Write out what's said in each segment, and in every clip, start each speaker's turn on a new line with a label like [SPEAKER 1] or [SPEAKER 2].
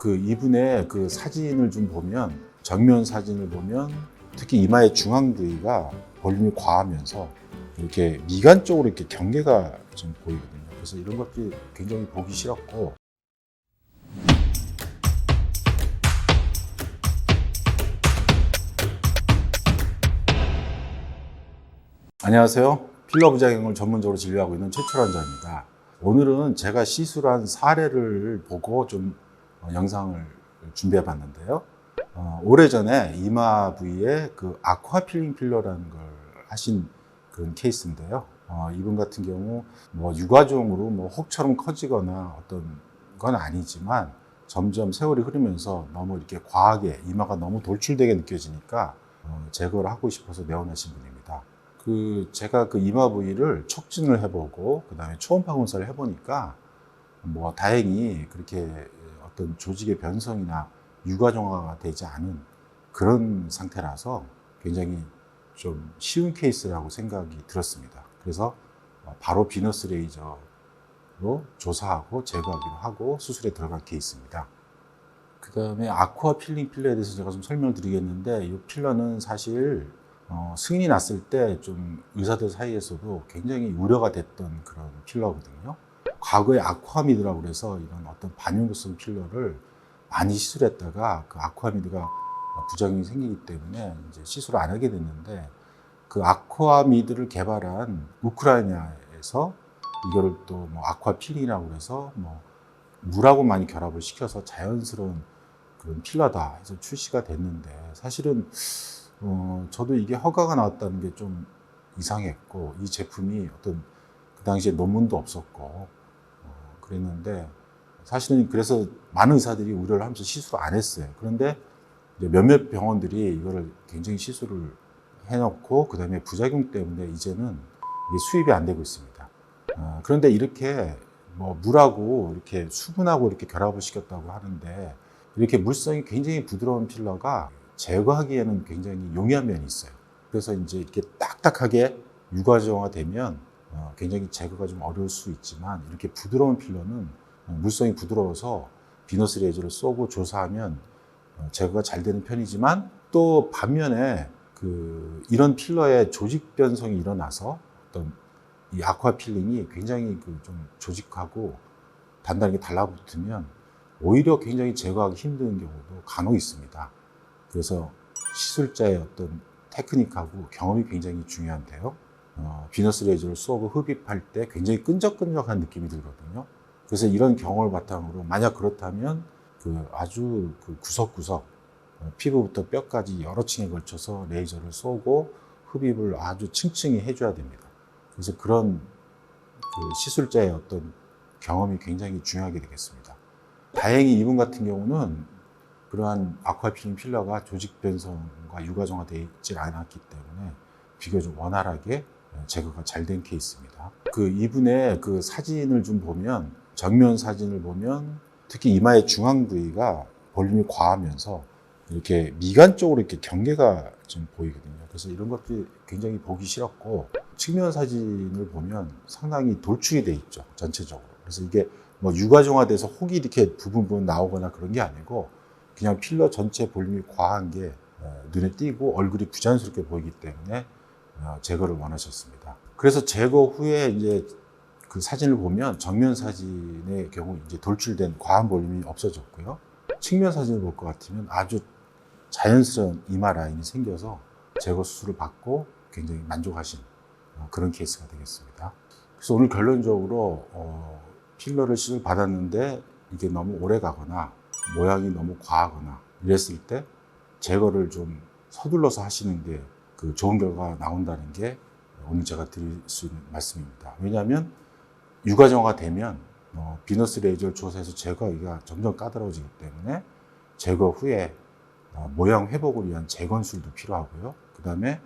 [SPEAKER 1] 그 이분의 그 사진을 좀 보면 정면 사진을 보면 특히 이마의 중앙 부위가 볼륨이 과하면서 이렇게 미간 쪽으로 이렇게 경계가 좀 보이거든요. 그래서 이런 것들이 굉장히 보기 싫었고 안녕하세요. 필러 부작용을 전문적으로 진료하고 있는 최철 환자입니다. 오늘은 제가 시술한 사례를 보고 좀 어, 영상을 준비해 봤는데요. 어, 오래전에 이마 부위에 그 아쿠아 필링 필러라는 걸 하신 그런 케이스인데요. 어, 이분 같은 경우 뭐 육아종으로 뭐 혹처럼 커지거나 어떤 건 아니지만 점점 세월이 흐르면서 너무 이렇게 과하게 이마가 너무 돌출되게 느껴지니까 어, 제거를 하고 싶어서 내원하신 분입니다. 그 제가 그 이마 부위를 촉진을 해보고 그 다음에 초음파 검사를 해보니까 뭐 다행히 그렇게 어떤 조직의 변성이나 유가종화가 되지 않은 그런 상태라서 굉장히 좀 쉬운 케이스라고 생각이 들었습니다. 그래서 바로 비너스 레이저로 조사하고 제거하기로 하고 수술에 들어간 케이스입니다. 그 다음에 아쿠아 필링 필러에 대해서 제가 좀 설명을 드리겠는데 이 필러는 사실 어, 승인이 났을 때 좀 의사들 사이에서도 굉장히 우려가 됐던 그런 필러거든요. 과거에 아쿠아미드라고 그래서 이런 어떤 반영구성 필러를 많이 시술했다가 그 아쿠아미드가 부작용이 생기기 때문에 이제 시술을 안 하게 됐는데 그 아쿠아미드를 개발한 우크라이나에서 이거를 또 뭐 아쿠아 필링이라고 해서 뭐 물하고 많이 결합을 시켜서 자연스러운 그런 필러다 해서 출시가 됐는데 사실은 어, 저도 이게 허가가 나왔다는 게 좀 이상했고 이 제품이 어떤 그 당시에 논문도 없었고 어, 그랬는데 사실은 그래서 많은 의사들이 우려를 하면서 시술을 안 했어요. 그런데 몇몇 병원들이 이거를 굉장히 시술을 해놓고 그 다음에 부작용 때문에 이제는 수입이 안 되고 있습니다. 어, 그런데 이렇게 뭐 물하고 이렇게 수분하고 이렇게 결합을 시켰다고 하는데 이렇게 물성이 굉장히 부드러운 필러가 제거하기에는 굉장히 용이한 면이 있어요. 그래서 이제 이렇게 딱딱하게 유과정화 되면 어, 굉장히 제거가 좀 어려울 수 있지만 이렇게 부드러운 필러는 어, 물성이 부드러워서 비너스 레이저를 쏘고 조사하면 어, 제거가 잘 되는 편이지만 또 반면에 그 이런 필러의 조직 변성이 일어나서 어떤 이 아쿠아 필링이 굉장히 그 좀 조직하고 단단하게 달라붙으면 오히려 굉장히 제거하기 힘든 경우도 간혹 있습니다. 그래서 시술자의 어떤 테크닉하고 경험이 굉장히 중요한데요. 어, 비너스 레이저를 쏘고 흡입할 때 굉장히 끈적끈적한 느낌이 들거든요. 그래서 이런 경험을 바탕으로 만약 그렇다면 그 아주 그 구석구석 어, 피부부터 뼈까지 여러 층에 걸쳐서 레이저를 쏘고 흡입을 아주 층층이 해줘야 됩니다. 그래서 그런 그 시술자의 어떤 경험이 굉장히 중요하게 되겠습니다. 다행히 이분 같은 경우는 그러한 아쿠아필링 필러가 조직 변성과 유가정화되어 있지 않았기 때문에 비교적 원활하게 제거가 잘 된 케이스입니다. 그 이분의 그 사진을 좀 보면 정면 사진을 보면 특히 이마의 중앙 부위가 볼륨이 과하면서 이렇게 미간 쪽으로 이렇게 경계가 좀 보이거든요. 그래서 이런 것들이 굉장히 보기 싫었고 측면 사진을 보면 상당히 돌출이 돼 있죠. 전체적으로. 그래서 이게 뭐 유가정화돼서 혹이 이렇게 부분 부분 나오거나 그런 게 아니고 그냥 필러 전체 볼륨이 과한 게 어, 눈에 띄고 얼굴이 부자연스럽게 보이기 때문에 어, 제거를 원하셨습니다. 그래서 제거 후에 이제 그 사진을 보면 정면 사진의 경우 이제 돌출된 과한 볼륨이 없어졌고요. 측면 사진을 볼 것 같으면 아주 자연스러운 이마 라인이 생겨서 제거 수술을 받고 굉장히 만족하신 어, 그런 케이스가 되겠습니다. 그래서 오늘 결론적으로 어, 필러를 시술 받았는데 이게 너무 오래 가거나 모양이 너무 과하거나 이랬을 때 제거를 좀 서둘러서 하시는 게 그 좋은 결과가 나온다는 게 오늘 제가 드릴 수 있는 말씀입니다. 왜냐하면 유가정화가 되면 어, 비너스 레이저를 조사해서 제거하기가 점점 까다로워지기 때문에 제거 후에 어, 모양 회복을 위한 재건술도 필요하고요. 그 다음에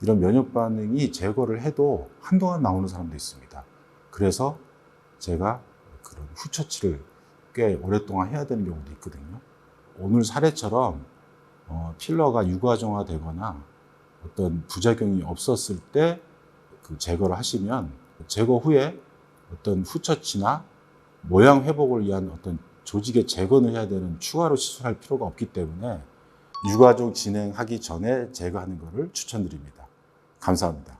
[SPEAKER 1] 이런 면역 반응이 제거를 해도 한동안 나오는 사람도 있습니다. 그래서 제가 그런 후처치를 꽤 오랫동안 해야 되는 경우도 있거든요. 오늘 사례처럼 어, 필러가 유과정화되거나 어떤 부작용이 없었을 때 그 제거를 하시면 제거 후에 어떤 후처치나 모양 회복을 위한 어떤 조직에 재건을 해야 되는 추가로 시술할 필요가 없기 때문에 유가족 진행하기 전에 제거하는 것을 추천드립니다. 감사합니다.